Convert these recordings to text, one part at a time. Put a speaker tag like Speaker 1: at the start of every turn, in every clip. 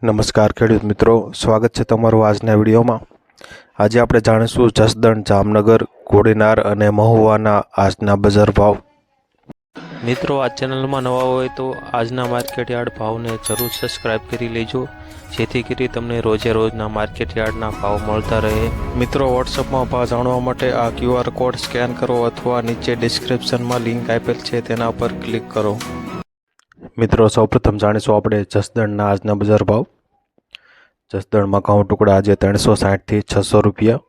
Speaker 1: નમસ્કાર ખેડૂત મિત્રો, સ્વાગત છે તમારું આજના વિડીયોમાં. આજે આપણે જાણીશું જસદણ, જામનગર કોડીનાર અને મહુવાના આજના બજાર ભાવ.
Speaker 2: મિત્રો, આ ચેનલમાં નવા હોય તો આજના માર્કેટ યાર્ડ ભાવને જરૂર સબસ્ક્રાઇબ કરી લેજો. જેથી કરી તમને રોજે રોજના માર્કેટ યાર્ડના ભાવ મળતા રહે.
Speaker 1: મિત્રો વોટ્સઅપમાં ભાવ જાણવા માટે આ ક્યુઆર કોડ સ્કેન કરો અથવા નીચે ડિસ્ક્રિપ્શનમાં લિંક આપેલ છે, તેના પર ક્લિક કરો. મિત્રો, સૌપ્રથમ જાણીશું આપણે જસદણના આજના બજાર ભાવ. જસદણમાં ઘઉં ટુકડા આજે ત્રણસો સાઠથી છસો રૂપિયા.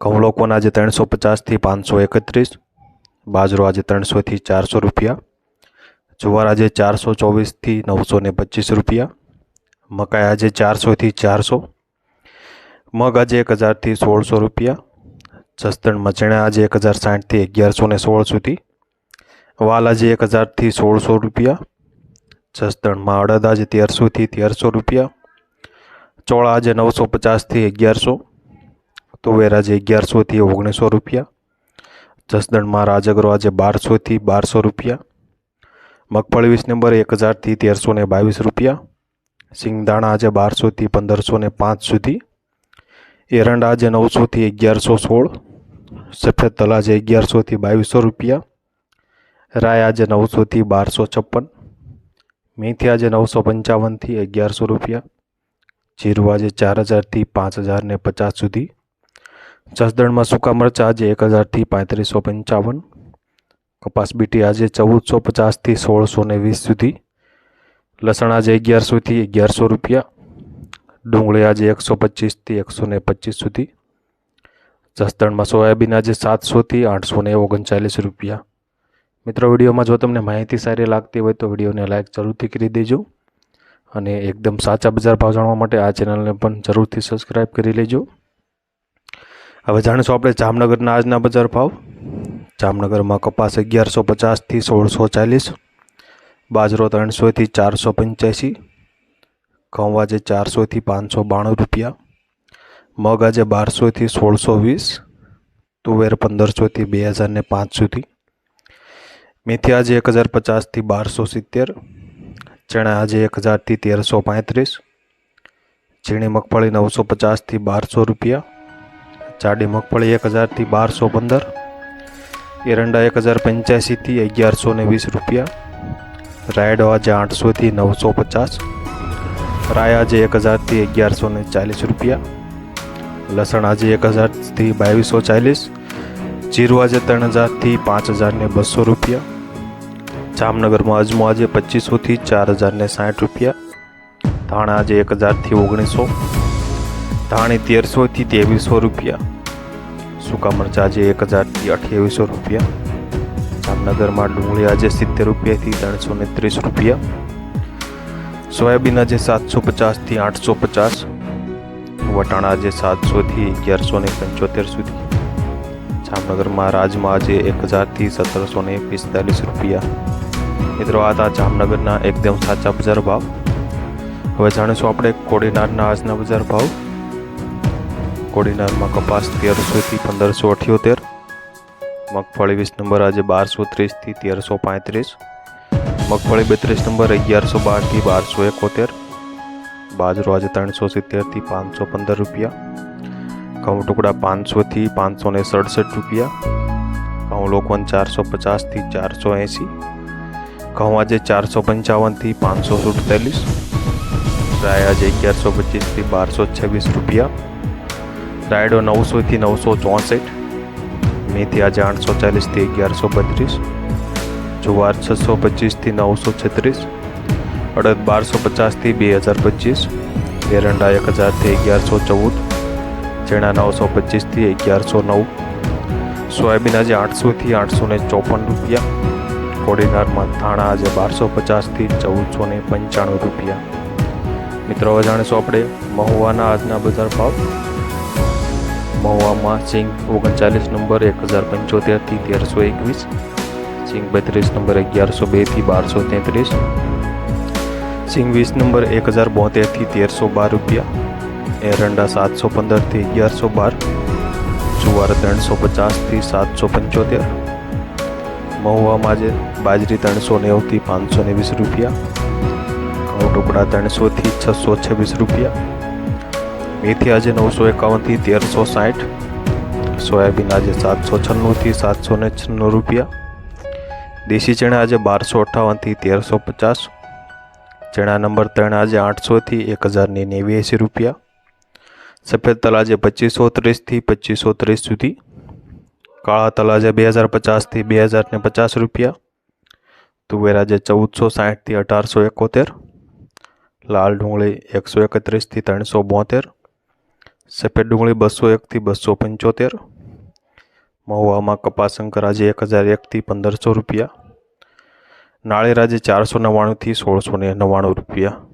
Speaker 1: ઘઉં લોકોના આજે ત્રણસો પચાસથી પાંચસો એકત્રીસ. બાજરો આજે ત્રણસોથી ચારસો રૂપિયા. જુવાર આજે ચારસો ચોવીસથી નવસો ને પચીસ રૂપિયા. મકાઈ આજે ચારસોથી ચારસો. મગ આજે એક હજારથી સોળસો રૂપિયા. જસદણમાં ચણા આજે એક હજાર સાઠથી અગિયારસો ને સોળ સુધી. વાલ આજે એક હજારથી સોળસો રૂપિયા. જસદણમાં અડદ આજે તેરસોથી તેરસો રૂપિયા, ચોળા આજે નવસો પચાસથી અગિયારસો, તુવેર આજે અગિયારસોથી ઓગણીસો રૂપિયા, જસદણમાં રાજગરો આજે બારસોથી બારસો રૂપિયા, મગફળી વીસ નંબર એક હજારથી તેરસો ને બાવીસ રૂપિયા, સિંગદાણા આજે બારસોથી પંદરસો ને પાંચ સુધી, એરંડા આજે નવસોથી અગિયારસો સોળ, સફેદ તલ આજે અગિયારસોથી બાવીસો રૂપિયા, રાય આજે નવસોથી બારસો છપ્પન મેથી આજે નવસો પંચાવનથી અગિયારસો રૂપિયા. જીરું આજે ચાર હજારથી પાંચ હજાર ને પચાસ સુધી. જસદણમાં સૂકા મરચાં આજે એક હજારથી પાંત્રીસો પંચાવન. કપાસ બીટી આજે ચૌદસો પચાસથી સોળસો ને વીસ સુધી. લસણ આજે અગિયારસોથી અગિયારસો રૂપિયા. ડુંગળી આજે એકસો પચીસથી એકસો ને પચીસ સુધી. જસદણમાં સોયાબીન આજે સાતસોથી આઠસો ને ઓગણચાલીસ રૂપિયા. મિત્રો, વિડીયોમાં જો તમને માહિતી સારી લાગતી હોય તો વિડીયોને લાઇક જરૂરથી કરી દેજો અને એકદમ સાચા બજાર ભાવ જાણવા માટે આ ચેનલને પણ જરૂરથી સબસ્ક્રાઈબ કરી લેજો. હવે જાણીશું આપણે જામનગરના આજના બજાર ભાવ. જામનગરમાં કપાસ અગિયારસો પચાસથી સોળસો ચાલીસ, બાજરો ત્રણસોથી ચારસો પંચ્યાસી ઘઉં આજે ચારસોથી પાંચસો બાણું રૂપિયા, મગ આજે બારસોથી સોળસો વીસ, તુવેર પંદરસોથી બે હજારને પાંચ સુધી મેથી આજે એક હજાર પચાસથી બારસો સિત્તેર ચણા આજે એક હજારથી તેરસો પાંત્રીસ ઝીણી મગફળી નવસો પચાસથી બારસો રૂપિયા જાડી મગફળી એક હજારથી બારસો પંદર એરંડા એક હજાર પંચ્યાસીથી અગિયારસો ને વીસ રૂપિયા રાયડો આજે આઠસોથી નવસો પચાસ રાય આજે એક હજારથી અગિયારસો ને ચાલીસ રૂપિયા લસણ આજે એક હજારથી બાવીસો ચાલીસ જીરું આજે ત્રણ હજારથી પાંચ હજારને બસો રૂપિયા. જામનગરમાં અજમો આજે પચીસોથી ચાર હજારને સાઠ રૂપિયા. ધાણા આજે એક હજારથી ઓગણીસો. ધાણી તેરસોથી ત્રેવીસો રૂપિયા. સૂકા મરચાં આજે એક હજારથી અઠ્યાવીસો રૂપિયા. જામનગરમાં ડુંગળી આજે સિત્તેર રૂપિયાથી ત્રણસો ને ત્રીસ રૂપિયા. સોયાબીન આજે સાતસો પચાસથી આઠસો પચાસ. વટાણા આજે સાતસોથી અગિયારસો ને પંચોતેર સુધી. જામનગરમાં રાજમાં આજે એક હજારથી સત્તરસો ને પિસ્તાલીસ રૂપિયા. મિત્રો, આ હતા જામનગરના એકદમ સાચા બજાર ભાવ. હવે જાણીશું આપણે કોડીનારના આજના બજાર ભાવ. કોડીનારમાં કપાસ તેરસોથી પંદરસો અઠ્યોતેર. મગફળી વીસ નંબર આજે બારસો ત્રીસથી તેરસો પાંત્રીસ. મગફળી બેત્રીસ નંબર અગિયારસો બારથી બારસો એકોતેર. બાજરો આજે ત્રણસો સિત્તેરથી પાંચસો પંદર રૂપિયા. ઘઉં ટુકડા પાંચસોથી પાંચસો ને સડસઠ રૂપિયા, ઘઉં લોકોન ચારસો પચાસથી ચારસો એંસી, ઘઉં આજે ચારસો પંચાવનથી પાંચસો સુડતાલીસ, રાય આજે અગિયારસો પચીસથી બારસો છવ્વીસ રૂપિયા, રાયડો નવસોથી નવસો ચોસઠ, મેથી આજે આઠસો ચાલીસથી અગિયારસો બત્રીસ, જુવાર છસો પચીસથી નવસો છત્રીસ, અડદ બારસો પચાસથી બે હજાર પચીસ, એરંડા એક હજારથી અગિયારસો ચૌદ ચણા નવસો પચીસથી અગિયારસો નવ. સોયાબીન આજે આઠસોથી આઠસો ને ચોપન રૂપિયા. કોડીનારમાં ધાણા આજે બારસો પચાસથી ચૌદસો ને પંચાણું રૂપિયા. મિત્રો, હવે જાણીશું આપણે મહુવાના આજના બજાર ભાવ. મહુવામાં સિંગ ઓગણચાલીસ, નંબર એક હજાર પંચોતેરથી તેરસો એકવીસ. સિંગ બત્રીસ, નંબર અગિયારસો બેથી બારસો તેત્રીસ. સિંગ વીસ, નંબર એક હજાર બોતેરથી તેરસો બાર રૂપિયા. એરંડા સાતસો પંદરથી અગિયારસો બાર, જુવાર ત્રણસો પચાસથી સાતસો પંચોતેર મહુવામાં આજે બાજરી ત્રણસો નેવથી પાંચસો ને વીસ રૂપિયા ટુકડા ત્રણસોથી છસો છવ્વીસ રૂપિયા, મેથી આજે નવસો એકાવનથી તેરસો સાઠ, સોયાબીન આજે સાતસો છન્નુંથી સાતસો ને છન્નું રૂપિયા, દેશી ચણા આજે બારસો અઠ્ઠાવનથી તેરસો પચાસ, ચણા નંબર ત્રણ આજે આઠસોથી એક હજારની નેવ્યાસી રૂપિયા સફેદ તલ આજે પચીસો ત્રીસથી પચીસો ત્રીસ સુધી કાળા તલ આજે બે હજાર પચાસથી બે હજાર ને પચાસ રૂપિયા તુવેર આજે ચૌદસો સાઠથી અઢારસો એકોતેર લાલ ડુંગળી એકસો એકત્રીસથી ત્રણસો બોતેર સફેદ ડુંગળી બસો એકથી બસો પંચોતેર મહુવામાં કપાસંકર આજે એક હજાર એકથી પંદરસો રૂપિયા નાળેર આજે ચારસો નવ્વાણુંથી સોળસો ને નવ્વાણું રૂપિયા